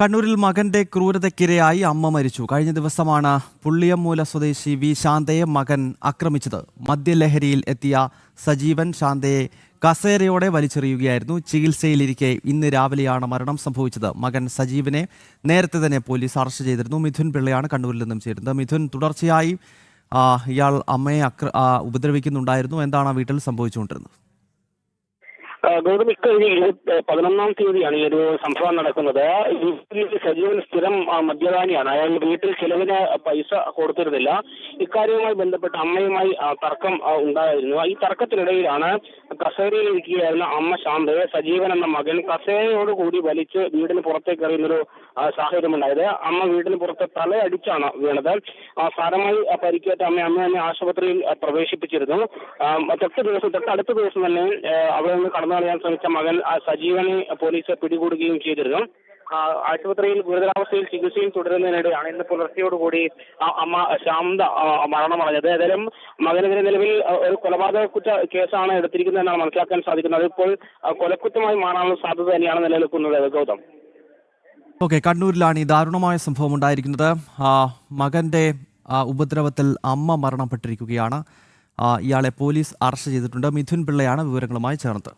കണ്ണൂരിൽ മകന്റെ ക്രൂരതയ്ക്കിരയായി അമ്മ മരിച്ചു. കഴിഞ്ഞ ദിവസമാണ് പുള്ളിയമ്മൂല സ്വദേശി വി. ശാന്തയെ മകൻ ആക്രമിച്ചത്. മദ്യലഹരിയിൽ എത്തിയ സജീവൻ ശാന്തയെ കസേരയോടെ വലിച്ചെറിയുകയായിരുന്നു. ചികിത്സയിലിരിക്കെ ഇന്ന് രാവിലെയാണ് മരണം സംഭവിച്ചത്. മകൻ സജീവനെ നേരത്തെ തന്നെ പോലീസ് അറസ്റ്റ് ചെയ്തിരുന്നു. മിഥുൻ പിള്ളയാണ് കണ്ണൂരിൽ നിന്നും ചേരുന്നത്. മിഥുൻ തുടർച്ചയായി ഇയാൾ അമ്മയെ അക്ര ഉപദ്രവിക്കുന്നുണ്ടായിരുന്നു. എന്താണ് വീട്ടിൽ സംഭവിച്ചുകൊണ്ടിരുന്നത്? ഗൗതം ഇക്കഴിഞ്ഞ പതിനൊന്നാം തീയതിയാണ് ഈ ഒരു സംഭവം നടക്കുന്നത്. സജീവൻ സ്ഥിരം മദ്യപാനിയാണ്. അയാൾ വീട്ടിൽ ചിലവിന് പൈസ കൊടുത്തിരുന്നില്ല. ഇക്കാര്യവുമായി ബന്ധപ്പെട്ട് അമ്മയുമായി തർക്കം ഉണ്ടായിരുന്നു. ഈ തർക്കത്തിനിടയിലാണ് കസേരയിൽ ഇരിക്കുകയായിരുന്ന അമ്മ ശാന്തയെ സജീവൻ എന്ന മകൻ കസേരയോട് കൂടി വലിച്ച് വീടിന് പുറത്തേക്ക് എറിയുന്നൊരു സാഹചര്യമുണ്ടായത്. അമ്മ വീടിന് പുറത്ത് തലയടിച്ചാണ് വീണത്. സാരമായി പരിക്കേറ്റ അമ്മ അമ്മ തന്നെ ആശുപത്രിയിൽ പ്രവേശിപ്പിച്ചിരുന്നു. തൊട്ട് ദിവസം തൊട്ടടുത്ത ദിവസം തന്നെ അവിടെ നിന്ന് കടന്നു കളയാൻ ശ്രമിച്ച മകൻ സജീവനെ പോലീസ് പിടികൂടുകയും ചെയ്തിരുന്നു. ആശുപത്രിയിൽ ഗുരുതരാവസ്ഥയിൽ ചികിത്സയിൽ തുടരുന്നതിനിടെയാണ് ഇന്ന് പുലർച്ചയോടുകൂടി അമ്മ ശാന്ത മരണമടഞ്ഞത്. ഏതായാലും മകനെതിരെ നിലവിൽ ഒരു കൊലപാതക കുറ്റ കേസാണ് എടുത്തിരിക്കുന്നതെന്നാണ് മനസ്സിലാക്കാൻ സാധിക്കുന്നത്. ഇപ്പോൾ കൊലക്കുറ്റമായി മാറാനുള്ള സാധ്യത തന്നെയാണ് നിലനിൽക്കുന്നത്. ഗൗതം. ഓക്കെ കണ്ണൂരിലാണ് ഈ ദാരുണമായ സംഭവം ഉണ്ടായിരിക്കുന്നത്. മകന്റെ ഉപദ്രവത്തിൽ അമ്മ മരണപ്പെട്ടിരിക്കുകയാണ്. ഇയാളെ പോലീസ് അറസ്റ്റ് ചെയ്തിട്ടുണ്ട്. മിഥുൻ പിള്ളയാണ് വിവരങ്ങളുമായി ചേർന്നത്.